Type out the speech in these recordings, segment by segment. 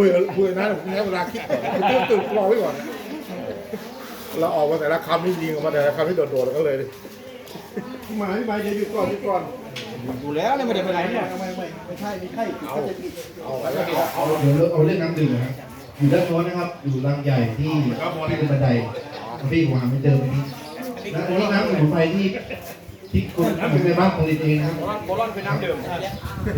คุยกับคุยกับน้าผมใช้เวลาคิดก่อนตื่นตื่นรอไว้ก่อนเราออกมาแต่ละคำนี่ยิงออกมาแต่ละคำที่โดดๆแล้วก็เลยหมายหมายจะหยุดก่อนหยุดก่อนอยู่แล้วเนี่ยไม่ได้ไปไหนเนี่ยไม่ไม่ไม่ใช่ไม่ใช่เอาเอาเอาเดี๋ยวเราเอาเรื่องน้ำดื่มนะครับอยู่ด้านโน้นนะครับอยู่รังใหญ่ที่ที่เป็นบันไดพี่ผมหาไม่เจอวันนี้และอัน นี้น้ำสมุนไพรที่ที่คุณในบ้านผลิตเองนะครับโบลอนเป็นน้ำดื่ม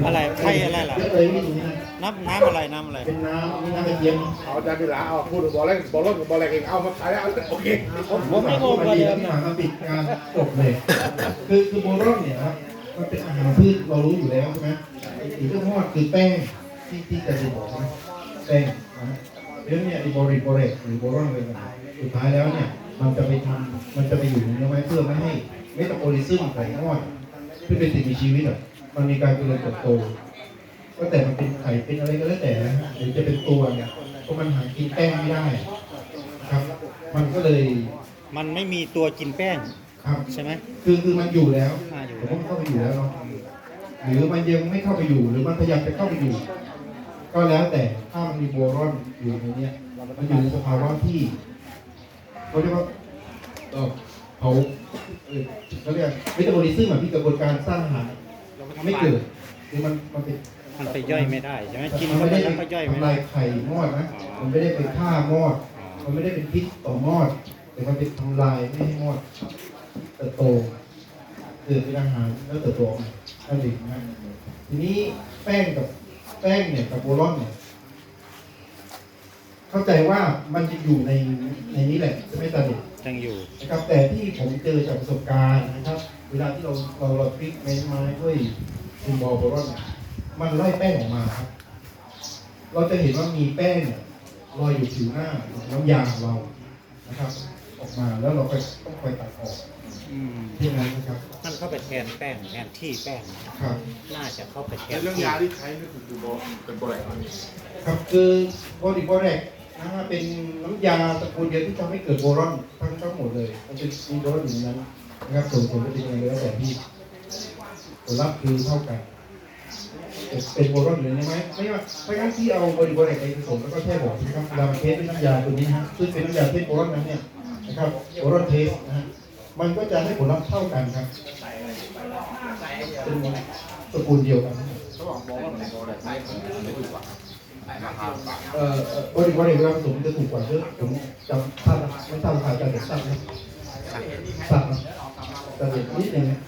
อะไรไข่อะไรล่ะเยอะเลยพี่ตรงนี้นะน้ำน้ำอะไรน้ำอะไร เป็นน้ำนี่น้ำกระเทียมเอาอาจารย์พิลาเอาพูดถึงบอลเล่นบอลเล่นกับบอลอะไรเองเอามาขายเอาโอเคผมไม่งงเลยที่หามาปิดงานจบเลย คือคือโบรอนเนี่ยนะครับมันเป็นอาหารพืชเรารู้อยู่แล้วใช่ไหมอีกเรื่องทอดคือแป้งที่ที่จะได้บอกนะแป้งนะ เรื่องเนี่ยไอ้บริโภคหรือโบรอนเลยนะสุดท้ายแล้วเนี่ยมันจะไปทำมันจะไปอยู่ในเนื้อไม้เพื่อไม่ให้เมตาบอลิซึมไข่งอกที่เป็นสิ่งมีชีวิตอะมันมีการเจริญเติบโตก็แต่มันเป็นไข่เป็นอะไรก็แล้วแต่นะฮะหรือจะเป็นตัวเนี่ยเพราะมันหากินแป้งไม่ได้นะครับ มันก็เลยมันไม่มีตัวกินแป้งครับใช่ไหมคือคือมันอยู่แล้วอ่าอยู่ผมว่ามันเข้าไปอยู่แล้วเนาะหรือมันยังไม่เข้าไปอยู่หรือมันพยายามจะเข้าไปอยู่ ก็แล้วแต่ถ้ามันมีโบรอนอยู่ในเนี้ยมันอยู่ในสภาวะที่เขาเรียกว่าเออเขาเออเขาเรียกเมตาบอลิซึมอะที่กระบวนการสร้างอาหารไม่เกิดคือมันมันเป็นมันไปย่อยไม่ได้ใช่ไหมกินมันเข้าไม่ไปได้แล้วก็ย่อยไม่ทำได้ลายไข่มอดนะมันไม่ได้เป็นฆ่ามอด มันไม่ได้เป็นพิษต่อมอด แต่มันเป็นทำลายไม่ให้มอดเติบโตเกิดเป็นอาหารแล้วเติบโตออกมานั่นเองนะทีนี้แป้งกับ แป้งเนี่ยกับโบรอนเนี่ย เข้าใจว่ามันจะอยู่ในในนี้แหละจะไม่ตาเด็กยังอยู่นะครับ แต่ที่ผมเจอจากประสบการณ์นะครับ เวลาที่เราเราเราพลิกเม้นไม้ด้วยซิมบอลโบรอนเนี่ยมันไล่แป้งออกมาครับ เราจะเห็นว่ามีแป้งเนี่ยลอยอยู่ผิวหน้าของน้ำยาของเรานะครับ ออกมาแล้วเราก็ต้องคอยตัดออกอืมที่นั้นนะครับมันเข้าไปแทนแป้งแทนที่แป้งครับน่าจะเข้าไปแทนเรื่องที่ยาที่ใช้นี่คือคือบอลเป็นบอลอะไรครับคือบอดี้บอแรกนะฮะเป็นน้ำยาตระกูลเดียวที่ทำให้เกิดโบรอนทั้งทั้งหมดเลย มันจะมีโบรอนอยู่ในนั้นนะครับส่วนผลจะเป็นยังไงแล้วแต่พี่ผลลัพธ์คือเท่ากันเป็นโบรอนหรือไม่ไม่ว่าเพราะงั้นที่เอาบริบริไปผสมแล้วก็แช่บอกนะครับเวลามันเทสด้วยน้ำยาตัวนี้นะฮะซึ่งเป็นน้ำยาเทสโบรอนนั้นเนี่ย นะครับโอรสเทสนะฮะมันก็จะให้ผลลัพธ์เท่ากันครับเป็นตระกูลเดียวกันเขาบอกบอลอะไรบอลอะไรไม่ถูกกว่ารเอ่อบริบริเวลาผสมจะถูกกว่าเยอะผมจำภาพไม่ทราบราคาจำแต่ทราบนะทราบนแต่เด็กนิดนึงนะ